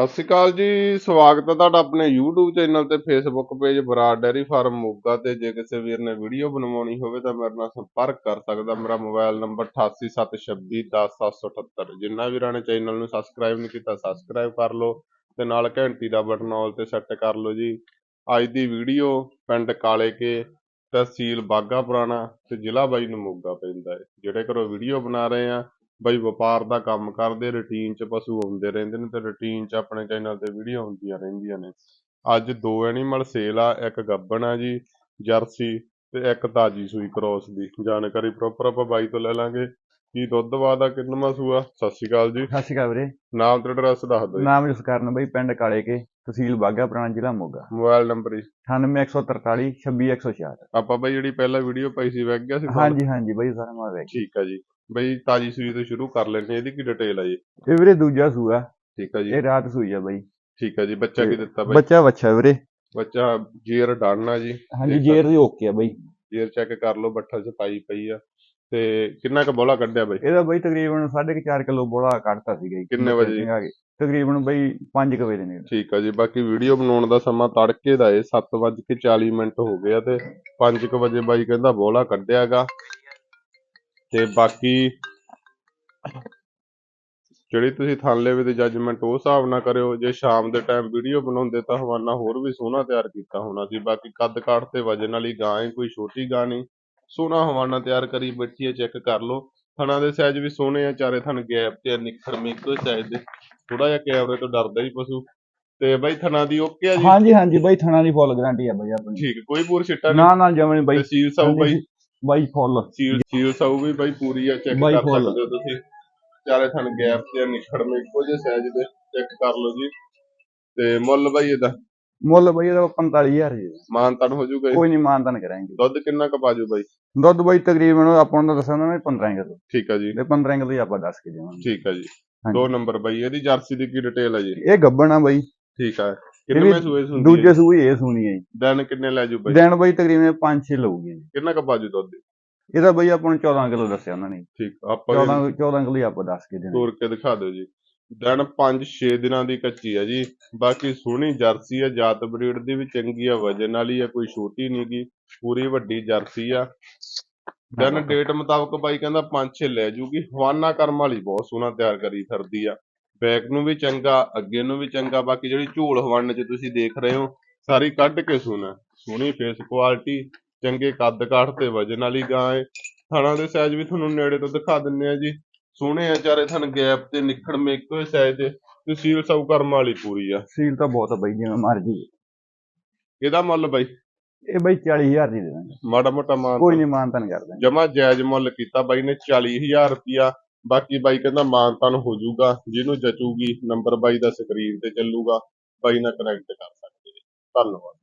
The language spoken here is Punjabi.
ਸਤਿ ਸ਼੍ਰੀ ਅਕਾਲ ਜੀ, ਸਵਾਗਤ ਹੈ ਤੁਹਾਡਾ ਆਪਣੇ YouTube ਚੈਨਲ ਤੇ, Facebook page Brar dairy farm Moga ਤੇ। ਜੇ ਕਿਸੇ ਵੀਰ ਨੇ ਵੀਡੀਓ ਬਣਵਾਉਣੀ ਹੋਵੇ ਤਾਂ ਮੇਰੇ ਨਾਲ ਸੰਪਰਕ ਕਰ ਸਕਦਾ। ਮੇਰਾ ਮੋਬਾਈਲ ਨੰਬਰ 8876210778 ਜਿੰਨਾ ਵੀਰਾਂ ਨੇ ਚੈਨਲ ਨੂੰ ਸਬਸਕ੍ਰਾਈਬ ਨਹੀਂ ਕੀਤਾ ਸਬਸਕ੍ਰਾਈਬ ਕਰ ਲਓ ਤੇ ਨਾਲ ਘੰਟੀ ਦਾ ਬਟਨ ਆਲ ਤੇ ਸੈੱਟ ਕਰ ਲਓ ਜੀ। ਅੱਜ ਦੀ ਵੀਡੀਓ ਪਿੰਡ ਕਾਲੇ ਕੇ ਤਹਿਸੀਲ ਬਾਗਾ ਪੁਰਾਣਾ ਤੇ ਜ਼ਿਲ੍ਹਾ ਬਾਈ ਨੂੰ ਮੋਗਾ ਪੈਂਦਾ ਹੈ। ਜਿਹੜੇ ਘਰੋਂ ਵੀਡੀਓ ਬਣਾ ਰਹੇ ਆ ਬਈ ਵਪਾਰ ਦਾ ਕੰਮ ਕਰਦੇ ਰੁਟੀਨ 'ਚ ਪਸ਼ੂ ਆਉਂਦੇ ਰਹਿੰਦੇ ਨੇ ਤੇ ਰੁਟੀਨ 'ਚ ਆਪਣੇ ਚੈਨਲ ਤੇ ਵੀਡੀਓ ਹੁੰਦੀਆਂ ਰਹਿੰਦੀਆਂ ਨੇ। ਅੱਜ ਦੋ ਐਨੀਮਲ ਸੇਲ ਆ ਇੱਕ ਗੱਬਣ ਆ ਜੀ ਜਰਸੀ ਤੇ ਇੱਕ ਤਾਜੀ ਸੂਈ ਕ੍ਰੋਸ ਦੀ। ਜਾਣਕਾਰੀ ਪ੍ਰੋਪਰ ਆਪਾਂ ਬਾਈ ਤੋਂ ਲੈ ਲਾਂਗੇ। ਕੀ ਦੁੱਧ ਵਾਦਾ ਕਿੰਨਵਾਂ ਸੂਆ ਸਤਿ ਸ਼੍ਰੀ ਅਕਾਲ ਜੀ। ਸਤਿ ਸ਼੍ਰੀ ਅਕਾਲ ਵੀਰੇ। ਨਾਮ ਤੇ ਐਡਰੈਸ ਦੱਸ ਦਿਓ ਨਾਮ ਜਸਕਰਨ ਬਈ ਪਿੰਡ ਕਾਲੇ ਕੇ ਤਹਿਸੀਲ ਬਾਗਾ ਪੁਰਾਣਾ ਜ਼ਿਲ੍ਹਾ ਮੋਗਾ। ਮੋਬਾਈਲ ਨੰਬਰ ਜੀ। 98143 26166 ਆਪਾਂ ਬਈ ਜਿਹੜੀ ਪਹਿਲਾਂ ਵੀਡੀਓ ਪਾਈ ਸੀ ਵਗ ਗਿਆ ਸੀ? ਹਾਂਜੀ ਹਾਂਜੀ ਬਈ ਸਾਰਾ ਮਾਲ ਵੇਖ ਠੀਕ ਆ ਜੀ। ਬਈ ਤਾਜੀ ਸੂਈ ਤੋਂ ਸ਼ੁਰੂ ਕਰ ਹਾਂ। ਇਹਦੀ ਕੀ ਡਿਟੇਲ ਆ ਜੀ? ਇਹ ਵੀਰੇ ਦੂਜਾ ਸੂਆ। ਠੀਕ ਆ ਜੀ। ਇਹ ਰਾਤ ਸੂਈ ਆ ਬਈ। ਠੀਕ ਆ ਜੀ ਬੱਚਾ ਕੀ ਦਿੱਤਾ ਬਈ? ਬੱਚਾ ਵੱਛਾ ਵੀਰੇ। ਬੱਚਾ ਜੀਰ ਆ ਜੀ। ਹਾਂਜੀ ਜੇਰ ਦੀ ਓਕੇ ਆ ਬਈ। ਜੀਰ ਚੈੱਕ ਕਰ ਲਓ ਬੱਠਾ ਚ ਪਾਈ ਪਈ ਆ। ਤੇ ਕਿੰਨਾ ਕੁ ਬੋਲਾ ਕੱਢਿਆ ਬਈ? ਇਹਦਾ ਬਈ ਤਕਰੀਬਨ 4.5 ਕਿਲੋ ਬੋਲਾ ਕੱਢਤਾ ਸੀਗਾ ਜੀ। ਕਿੰਨੇ ਵਜੇ? ਤਕਰੀਬਨ ਬਈ 5 ਵਜੇ ਦੇ ਨੇੜੇ ਠੀਕ ਆ ਜੀ ਬਾਕੀ ਵੀਡੀਓ ਬਣਾਉਣ ਦਾ ਸਮਾਂ ਤੜਕੇ ਦਾ ਏ 7:40 ਮਿੰਟ ਹੋ ਗਏ ਆ ਤੇ 5:00 ਵਜੇ ਬਾਈ ਕਹਿੰਦਾ ਬੋਲਾ ਕੱਢਿਆਗਾ ਤੇ ਬਾਕੀ ਜਿਹੜੀ ਤੁਸੀਂ ਥਾਲੇ ਵੀ ਤੇ ਜੱਜਮੈਂਟ ਉਸ ਹਿਸਾਬ ਨਾਲ ਕਰਿਓ। ਜੇ ਸ਼ਾਮ ਦੇ ਟਾਈਮ ਵੀਡੀਓ ਬਣਾਉਂਦੇ ਤਾਂ ਹਵਾਨਾ ਹੋਰ ਵੀ ਸੋਹਣਾ ਤਿਆਰ ਕੀਤਾ ਹੋਣਾ ਸੀ। ਬਾਕੀ ਕੱਦ ਕਾਠ ਤੇ ਵਜਨ ਵਾਲੀ ਗਾਂ ਹੈ ਕੋਈ ਛੋਟੀ ਗਾਂ ਨਹੀਂ। ਸੋਹਣਾ ਹਵਾਨਾ ਤਿਆਰ ਕਰੀ ਬੈਠੀ ਹੈ ਚੈੱਕ ਕਰ ਲਓ। ਥਣਾ ਦੇ ਸਾਈਜ਼ ਵੀ ਸੋਹਣੇ ਆ ਚਾਰੇ ਥਣ ਗੈਪ ਤੇ ਨਿਖਰ ਇੱਕੋ ਸਾਈਜ਼ ਦੇ। ਥੋੜਾ ਜਿਹਾ ਕੈਮਰੇ ਤੋਂ ਡਰਦਾ ਹੀ ਪਸ਼ੂ। ਤੇ ਬਾਈ ਥਣਾ ਦੀ ਓਕੇ ਆ ਜੀ? ਹਾਂਜੀ ਹਾਂਜੀ ਬਈ ਥਣਾ ਦੀ ਫੁੱਲ ਗਾਰੰਟੀ ਆ ਬਈ ਆਪਣੀ। ਠੀਕ ਕੋਈ ਪੂਰ ਛਿੱਟਾ ਨਾ ਨਾ ਜਮਨ ਬਈ। ਤੇ ਸੀਲ ਸਾਊ ਬਾਈ। ਬਾਈ ਫੁੱਲ। ਸੀਲ ਸੀਲ ਸਾਊ ਵੀ ਬਾਈ ਪੂਰੀ ਆ ਚੈੱਕ ਬਾਈ ਕਰ। ਸਕਦੇ ਹੋ ਤੁਸੀਂ। ਚਾਰੇ ਥਣ ਗੈਪ ਤੇ ਨਿਖੜ ਮੇ ਇੱਕੋ ਜਿਹੇ ਸਾਈਜ਼ ਦੇ ਚੈੱਕ ਕਰ ਲਓ ਜੀ। ਤੇ ਮੁੱਲ ਬਾਈ ਇਹਦਾ? ਮੁੱਲ ਬਈ ਇਹਦਾ 45000 ਜੀ। ਮਾਨ ਤਨ ਹੋ ਜਾਊਗਾ ਜੀ? ਕੋਈ ਨਹੀਂ ਮਾਨਤਨ ਕਰਾਂਗੇ। ਦੁੱਧ ਕਿੰਨਾ ਕੁ ਪਾਜੂ ਬਾਈ? ਦੁੱਧ ਬਈ ਤਕਰੀਬਨ ਆਪਾਂ ਨੂੰ ਉਹਨਾਂ ਨੇ 15 ਕਿਲੋ ਠੀਕ ਆ ਜੀ। ਤੇ 15 ਕਿਲੋ ਹੀ ਆਪਾਂ ਦੱਸ ਕੇ ਦੇਵਾਂਗੇ ਠੀਕ ਆ ਜੀ। ਹਾਂਜੀ। ਦੋ ਨੰਬਰ ਬਾਈ ਇਹਦੀ ਜਰਸੀ ਦੀ ਕੀ ਡਿਟੇਲ ਆ ਜੀ? ਇਹ ਗੱਬਣ ਆ ਬਈ। ਠੀਕ ਆ। ਕਿੰਨੇ ਸੂਏ ਸੁਣਦੀ ਦੂਜੇ ਸੂਈ ਇਹ ਸੂਣੀ ਹੈ ਜੀ। ਦਿਨ ਕਿੰਨੇ ਲੈ ਜੂ ਬਾਈ? ਦਿਨ ਬਈ ਤਕਰੀਬਨ 5-6 ਲਊਗੀ ਜੀ। ਕਿੰਨਾ ਕੁ ਪਾਜੂ ਦੁੱਧ? ਇਹਦਾ ਬਈ ਆਪਾਂ ਨੂੰ 14 ਕਿਲੋ ਦੱਸਿਆ ਉਹਨਾਂ ਨੇ। ਠੀਕ ਆਪਾਂ 14 14 ਕਿਲੋ ਹੀ ਆਪਾਂ ਦੱਸ ਕੇ ਦੇਣਾ। ਤੋੜ ਕੇ ਦਿਖਾ ਦਿਓ ਜੀ। ਦਿਨ 5-6 ਦਿਨਾਂ ਦੀ ਕੱਚੀ ਆ ਜੀ। ਬਾਕੀ ਸੋਹਣੀ ਜਰਸੀ ਆ ਜਾਤ ਬਰੀਡ ਦੀ ਵੀ ਚੰਗੀ ਆ ਵਜਨ ਵਾਲੀ ਆ ਕੋਈ ਛੋਟੀ ਨੀ ਗੀ। ਪੂਰੀ ਵੱਡੀ ਜਰਸੀ ਆ। ਦਿਨ ਡੇਟ ਮੁਤਾਬਕ ਬਾਈ ਕਹਿੰਦਾ 5-6 ਲੈ ਜੂਗੀ। ਹਵਾਨਾ ਕਰਮ ਵਾਲੀ ਬਹੁਤ ਸੋਹਣਾ ਤਿਆਰ ਕਰੀ ਫਿਰਦੀ ਆ। ਬੈਕ ਨੂੰ ਵੀ ਚੰਗਾ ਅੱਗੇ ਨੂੰ ਵੀ ਚੰਗਾ ਬਾਕੀ ਜਿਹੜੀ ਝੂਲ ਹਵਾਨੇ 'ਚ ਤੁਸੀਂ ਦੇਖ ਰਹੇ ਹੋ ਸਾਰੀ ਕੱਢ ਕੇ ਸੋਹਣਾ ਸੋਹਣੀ ਫੇਸ ਕੁਆਲਿਟੀ ਚੰਗੇ ਕੱਦ ਕਾਠ ਤੇ ਵਜਨ ਵਾਲੀ ਗਾਂ ਏ। ਥਣਾ ਦੇ ਸਾਈਜ਼ ਵੀ ਤੁਹਾਨੂੰ ਨੇੜੇ ਤੋਂ ਦਿਖਾ ਦਿੰਨੇ ਆ ਜੀ। ਸੋਹਣੇ ਆ ਚਾਰੇ ਥਣ ਗੈਪ ਤੇ ਨਿਖੜ ਮੇ ਇੱਕੋ ਹੀ ਸਾਈਜ਼ ਦੇ ਤੇ ਸੀਲ ਸਾਊ ਕਰਮ ਵਾਲੀ ਪੂਰੀ ਆ। ਸੀਲ ਤਾਂ ਬਹੁਤ ਆ ਬਈ ਜਿਵੇਂ ਮਰਜ਼ੀ। ਇਹਦਾ ਮੁੱਲ ਬਾਈ? ਇਹ ਬਈ 40000 ਦੀ ਦੇ ਦਾਂਗੇ। ਮਾੜਾ ਮੋਟਾ ਮਾਨ ਕੋਈ ਨਹੀਂ ਮਾਨਤਨ ਕਰ ਦਾਂਗੇ ਜਮਾ ਜਾਇਜ਼ ਮੁੱਲ ਕੀਤਾ ਬਾਈ ਨੇ 40000 ਰੁਪਿਆ ਬਾਕੀ ਬਾਈ ਕਹਿੰਦਾ ਮਾਨਤਾਨ ਹੋ ਜਾਊਗਾ ਜਿਹਨੂੰ ਜਚੂਗੀ ਨੰਬਰ ਬਾਈ ਦਾ ਸਕਰੀਨ ਤੇ ਚੱਲੂਗਾ, ਬਾਈ ਨਾਲ ਕਨੈਕਟ ਕਰ ਸਕਦੇ ਜੀ ਧੰਨਵਾਦ।